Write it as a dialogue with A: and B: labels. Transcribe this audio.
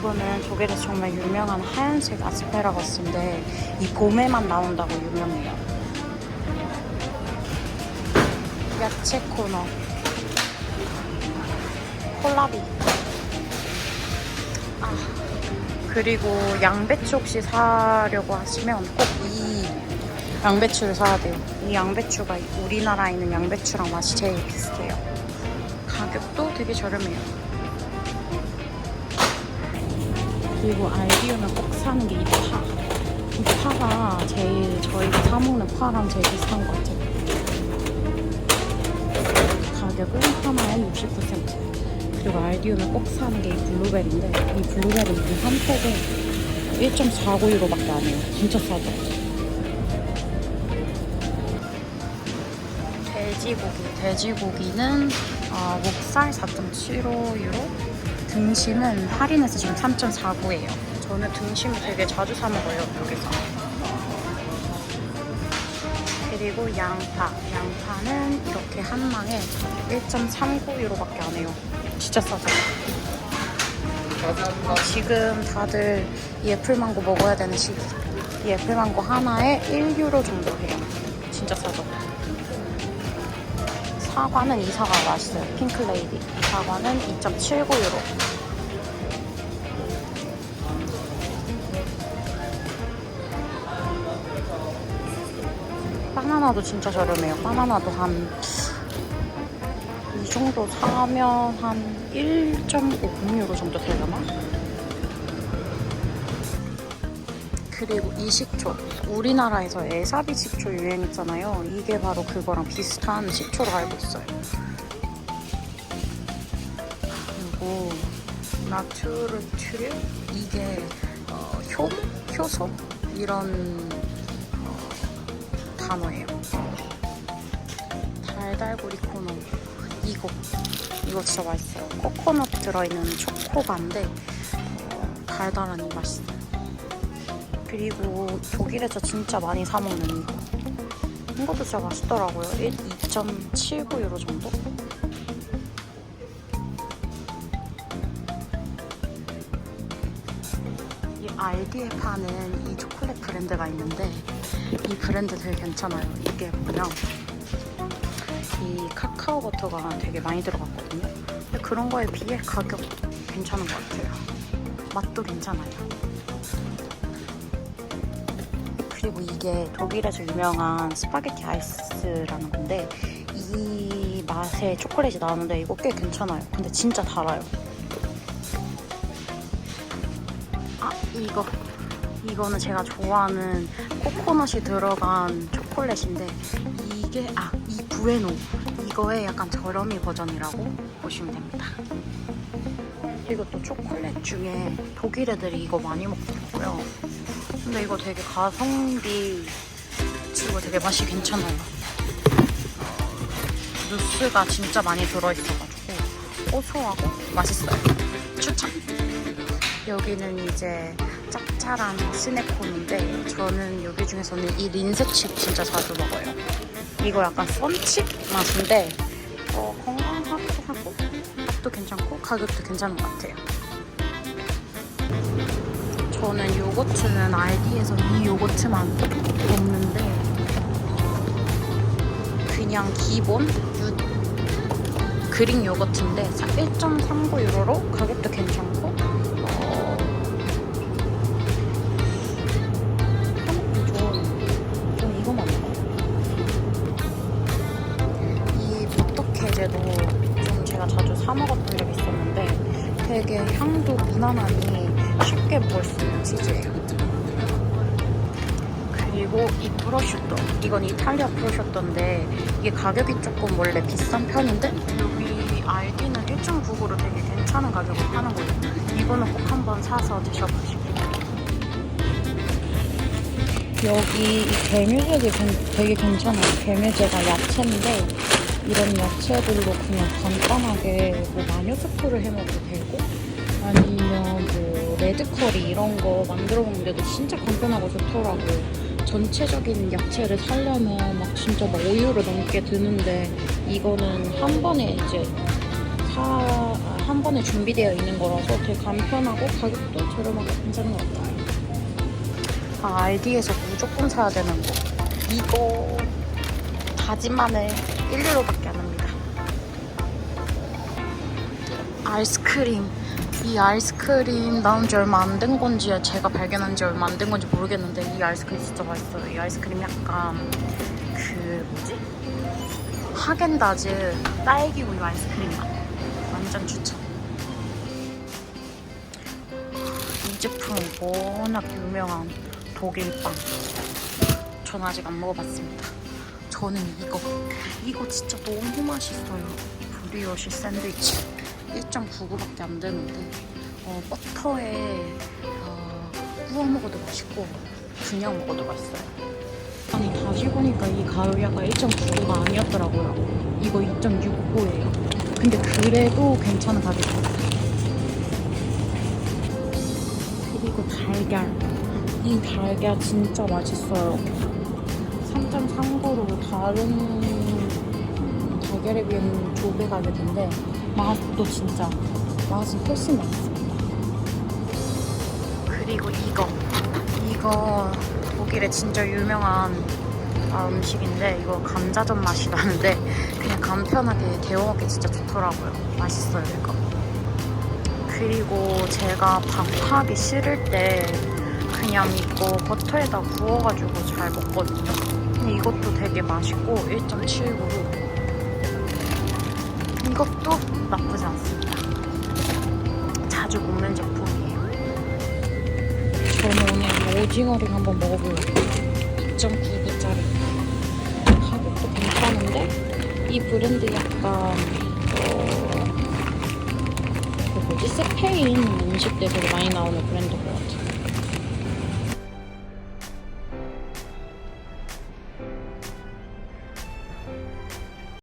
A: 이거는 독일에서 정말 유명한 하얀색 아스페라거스인데 이 봄에만 나온다고 유명해요. 야채 코너. 콜라비. 아, 그리고 양배추 혹시 사려고 하시면 꼭 이 양배추를 사야 돼요. 이 양배추가 우리나라에 있는 양배추랑 맛이 제일 비슷해요. 가격도 되게 저렴해요. 그리고 알비오는 꼭 사는 게 이 파. 이 파가 제일 저희가 사 먹는 파랑 제일 비슷한 것 같아요. 가격은 하나에 60%. 그리고 알디오는 꼭 사는 게 이 블루베리인데 이 블루베리는 한 팩에 1.49유로밖에 안 해요. 진짜 싸죠. 돼지고기. 돼지고기는 어, 목살 4.75유로. 등심은 할인해서 지금 3.49예요. 저는 등심을 되게 자주 사 먹어요 여기서. 그리고 양파. 양파는 이렇게 한 망에 1.39유로밖에 안 해요. 진짜 싸죠. 지금 다들 이 애플망고 먹어야 되는 시기. 이 애플망고 하나에 1유로 정도 해요. 진짜 싸죠. 사과는 이 사과가 맛있어요. 핑클레이디. 이 사과는 2.79유로. 바나나도 진짜 저렴해요. 바나나도 한 이 정도 사면 한 1.5유로 정도 되려나? 그리고 이 식초. 우리나라에서 에사비 식초 유행했잖아요. 이게 바로 그거랑 비슷한 식초로 알고 있어요. 그리고 나투르트류 이게 어, 효? 효소? 이런 어, 단어예요. 달달구리 코너. 이거. 이거 진짜 맛있어요. 코코넛 들어있는 초코바인데 어, 달달하니 맛있어요. 그리고 독일에서 진짜 많이 사 먹는 이거. 이것도 진짜 맛있더라고요. 2.79유로 정도? 이 알디에 파는 이 초콜릿 브랜드가 있는데 이 브랜드 되게 괜찮아요. 이게 뭐냐? 이 카카오 버터가 되게 많이 들어갔거든요. 그런 거에 비해 가격 괜찮은 것 같아요. 맛도 괜찮아요. 그리고 이게 독일에서 유명한 스파게티 아이스라는 건데 이 맛의 초콜릿이 나오는데 이거 꽤 괜찮아요. 근데 진짜 달아요. 아 이거 이거는 제가 좋아하는 코코넛이 들어간 초콜릿인데 이게 아 이 부에노 이거의 약간 저렴이 버전이라고 보시면 됩니다. 그리고 또 초콜릿 중에 독일 애들이 이거 많이 먹더라고요. 근데 이거 되게 가성비 치고 되게 맛이 괜찮아요. 누스가 진짜 많이 들어있어가지고 고소하고 맛있어요. 추천! 여기는 이제 짭짤한 스낵콘인데 저는 여기 중에서는 이 린스칩 진짜 자주 먹어요. 이거 약간 썬칩 맛인데 어, 건강하기도 하고 맛도 괜찮고 가격도 괜찮은 것 같아요. 저는 요거트는 알디에서 이 요거트만 먹는데 그냥 기본 유, 그릭 요거트인데 1.39 유로로 가격도 괜찮고 어, 좀, 좀 이거만 먹어요. 이 버터케제도 좀 제가 자주 사 먹었던 적이 있었는데 되게 향도 무난하니 쉽게 먹을 수 있는 치즈예요. 그리고 이 프로슈터 이건 이탈리아 프로슈터인데 이게 가격이 조금 원래 비싼 편인데 여기 알디는 1.99로 되게 괜찮은 가격으로 파는 거예요. 이거는 꼭 한번 사서 드셔보시고 여기 이 개뮤제도 되게 괜찮아요. 개뮤제가 야채인데 이런 야채들로 그냥 간단하게 뭐 마녀 스프를 해 먹어도 되고 아니면 뭐 레드커리 이런 거 만들어 먹는데도 진짜 간편하고 좋더라고요. 전체적인 야채를 살려면 막 진짜 막 5유로 넘게 드는데 이거는 한 번에 이제 사, 한한 번에 준비되어 있는 거라서 되게 간편하고 가격도 저렴하고 괜찮은 것 같아요. 아, 알디에서 무조건 사야 되는 거. 이거 다진 마늘 1유로밖에 안 합니다. 아이스크림. 이 아이스크림 나온 지 얼마 안 된 건지 제가 발견한 지 얼마 안 된 건지 모르겠는데 이 아이스크림 진짜 맛있어요. 이 아이스크림 약간 그 뭐지? 하겐다즈 딸기 우유 아이스크림 맛. 완전 추천. 이 제품은 워낙 유명한 독일 빵. 전 아직 안 먹어봤습니다. 저는 이거. 이거 진짜 너무 맛있어요. 브리오시 샌드위치. 1.99밖에 안 되는데, 어, 버터에 어, 구워 먹어도 맛있고, 그냥 먹어도 맛있어요. 아니, 다시 보니까 이 아까 1.99가 아니었더라고요. 이거 2.65예요. 근데 그래도 괜찮은 가격이에요. 그리고 달걀. 이 달걀 진짜 맛있어요. 3.39로 다른 달걀에 비하면 두 배 가격인데 맛도 진짜 맛은 훨씬 맛있습니다. 그리고 이거 이거 독일의 진짜 유명한 아, 음식인데 이거 감자전 맛이 나는데 그냥 간편하게 데워 먹기 진짜 좋더라고요. 맛있어요 이거. 그리고 제가 밥하기 싫을 때 그냥 이거 버터에다 구워가지고 잘 먹거든요. 이것도 되게 맛있고 1.79로. 이것도 나쁘지 않습니다. 자주 먹는 제품이에요. 저는 오늘 오징어를 한번 먹어보려고 2.99짜리. 가격도 괜찮은데? 이 브랜드 약간 어, 그 뭐지? 스페인 음식들 되게 많이 나오는 브랜드고